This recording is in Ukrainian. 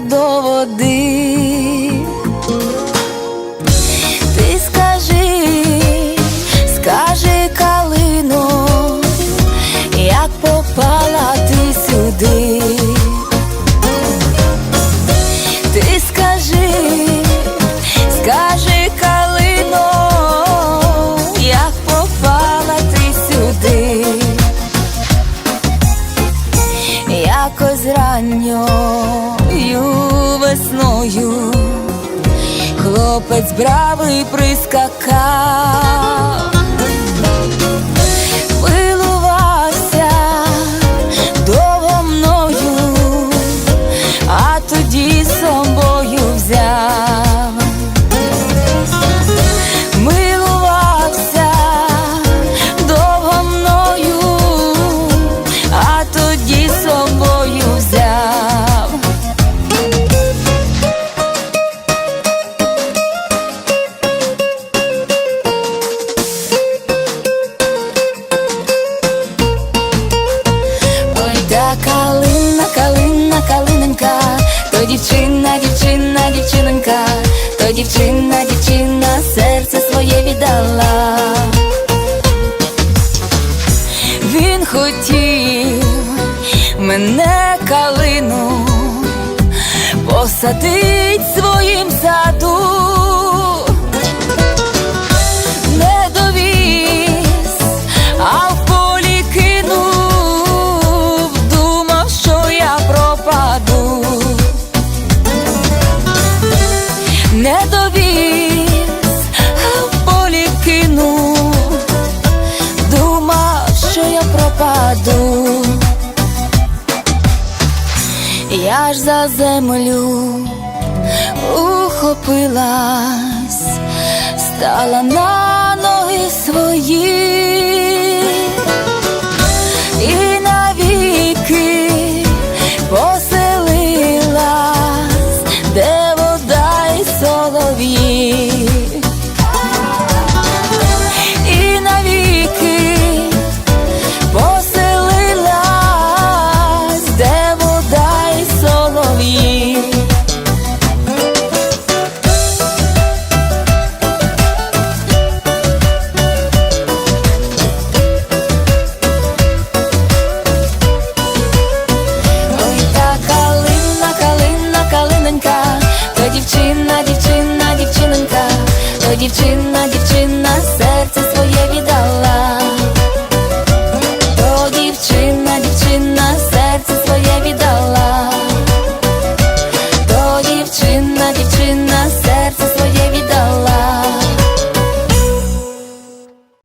до води. Ти скажи, скажи калино, як попала ти сюди. Ти скажи, скажи калино, як попала ти сюди. Якось ранньою хлопець бравий прискакав, дівчина, дівчина, дівчинка, то дівчина, дівчина, серце своє віддала. Він хотів мене калину посадить своїм саду. Я ж за землю ухопилась, стала на ноги свої дівчина,